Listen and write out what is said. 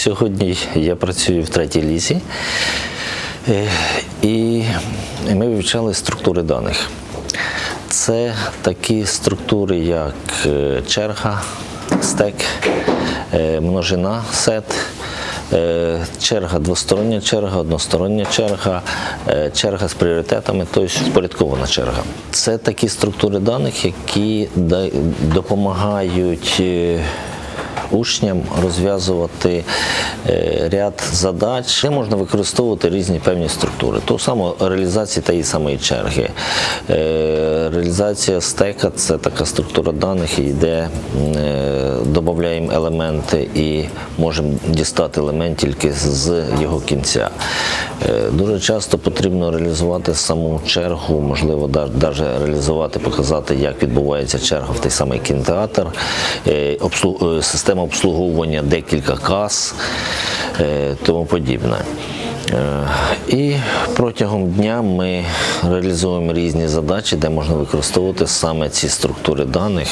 Сьогодні я працюю в третій лісі, Е, і ми вивчали структури даних. Це такі структури, як е, черга, стек, е, множина, сет. Черга, двостороння черга, одностороння черга, черга з пріоритетами, тобто впорядкована черга. Це такі структури даних, які допомагають учням розв'язувати е, ряд задач, де можна використовувати різні певні структури. То саме та тієї самої черги. Реалізація стека це така структура даних, де е, додаємо елементи і можемо дістати елемент тільки з його кінця. Е, Дуже часто потрібно реалізувати саму чергу, можливо, навіть реалізувати, показати, як відбувається черга в той самий кінотеатр, е, система обслуговування декілька кас, тому подібне. Е, І протягом дня ми реалізуємо різні задачі, де можна використовувати саме ці структури даних.